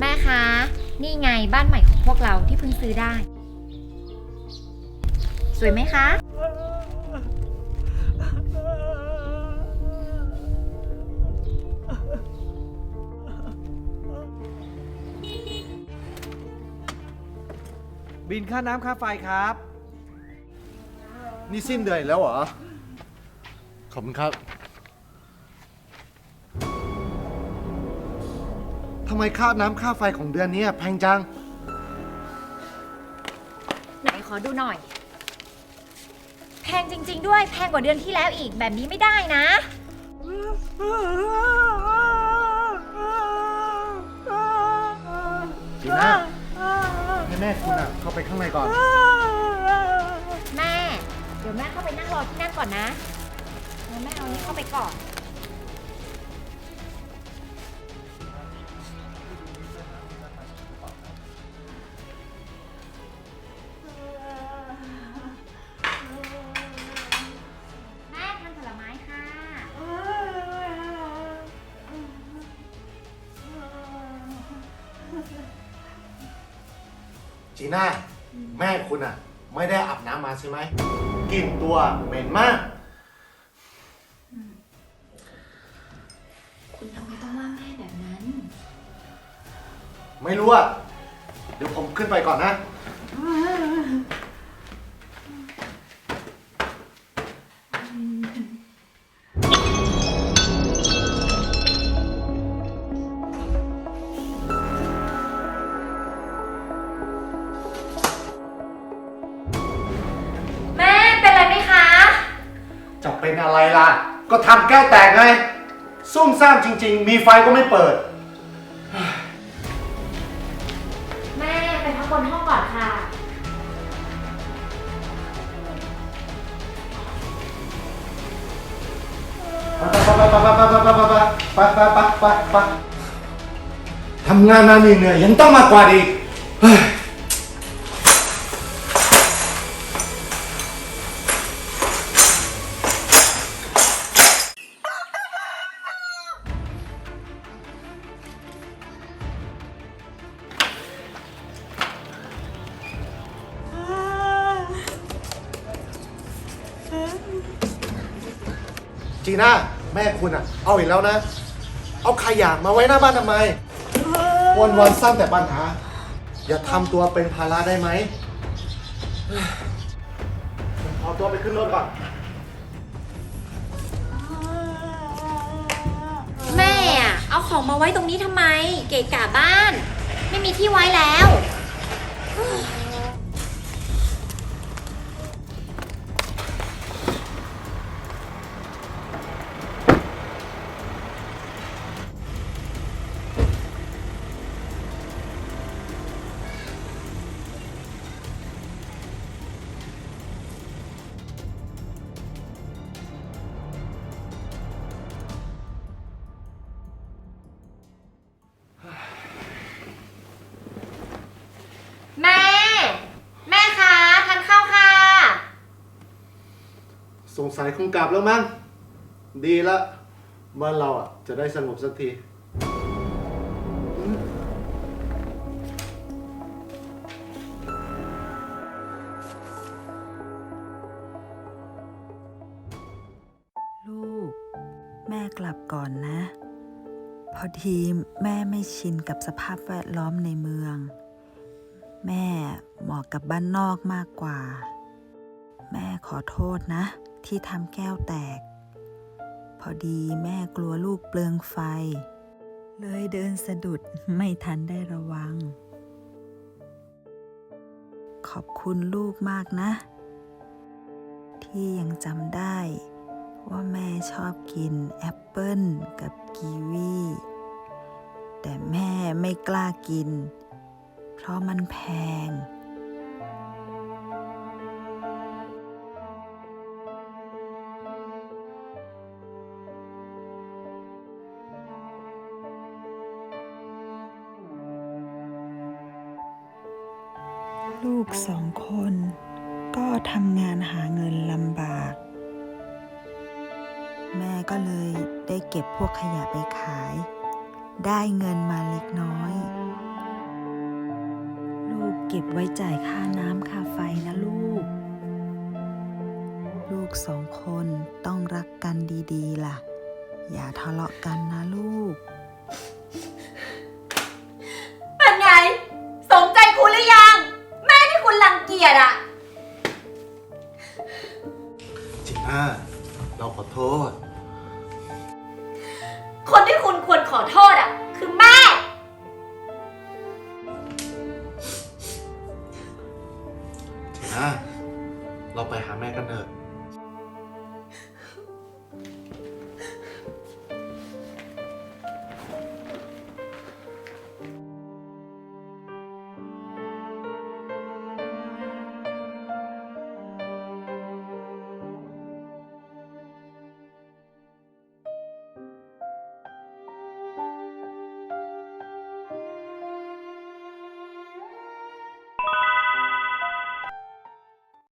แม่คะ นี่ไงบ้านใหม่ของพวกเราที่เพิ่งซื้อได้ สวยไหมคะ บินค่าน้ำค่าไฟครับ นี่สิ้นเดือนอีกแล้วเหรอ ขอบคุณครับ ทำไมค่าน้ำค่าไฟของเดือนนี้แพงจัง ไหนขอดูหน่อย แพงจริง ๆ ด้วย แพงกว่าเดือนที่แล้วอีกแบบนี้ไม่ได้นะ จีน่า ให้แม่คุณอะเข้าไปข้างในก่อน แม่ เดี๋ยวแม่เข้าไปนั่งรอที่นั่นก่อนนะแล้วแม่เอานี้เข้าไปก่อน แม่ทานผลไม้ค่ะ จีน่าแม่คุณอะ ไม่ได้อาบน้ำมาใช่ไหมกลิ่นตัวเหม็นมาก คุณทำไมต้องว่าแม่แบบนั้น ไม่รู้อะ เดี๋ยวผมขึ้นไปก่อนนะ เป็นอะไรล่ะ ก็ทำแก้วแตกไงซุ่มซ่ามจริง ๆ มีไฟก็ไม่เปิด แม่ไปพักบนห้องก่อนค่ะ ไปไปไปไปไปไปไปไปไปทำงานมาเหนื่อยๆยังต้องมากวาดอีกเฮ้ย น่าแม่คุณอะ เอาอีกแล้วนะ เอาขยะมาไว้หน้าบ้านทำไม วันวันๆสร้างแต่ปัญหา อย่าทำตัวเป็นภาระได้ไหมเฮ้ยผมขอตัวไปขึ้นรถก่อน แม่อะเอาของมาไว้ตรงนี้ทำไม เกะกะบ้าน ไม่มีที่ไว้แล้วแงสัยคงกลับแล้วมั้งดีละบ้านเราอะ จะได้สงบสักที ลูก แม่กลับก่อนนะ พอดีแม่ไม่ชินกับสภาพแวดล้อมในเมือง แม่เหมาะกับบ้านนอกมากกว่า แม่ขอโทษนะ ที่ทำแก้วแตก พอดีแม่กลัวลูกเปลืองไฟ เลยเดินสะดุดไม่ทันได้ระวัง ขอบคุณลูกมากนะ ที่ยังจำได้ว่าแม่ชอบกินแอปเปิ้ลกับกีวีแต่แม่ไม่กล้ากิน เพราะมันแพง ลูกสองคน ก็ทำงานหาเงินลำบาก แม่ก็เลยได้เก็บพวกขยะไปขาย ได้เงินมาเล็กน้อย ลูกเก็บไว้จ่ายค่าน้ำค่าไฟนะลูก ลูกสองคนต้องรักกันดีๆ ล่ะ อย่าทะเลาะกันนะลูก เราไปหาแม่กันเถอะ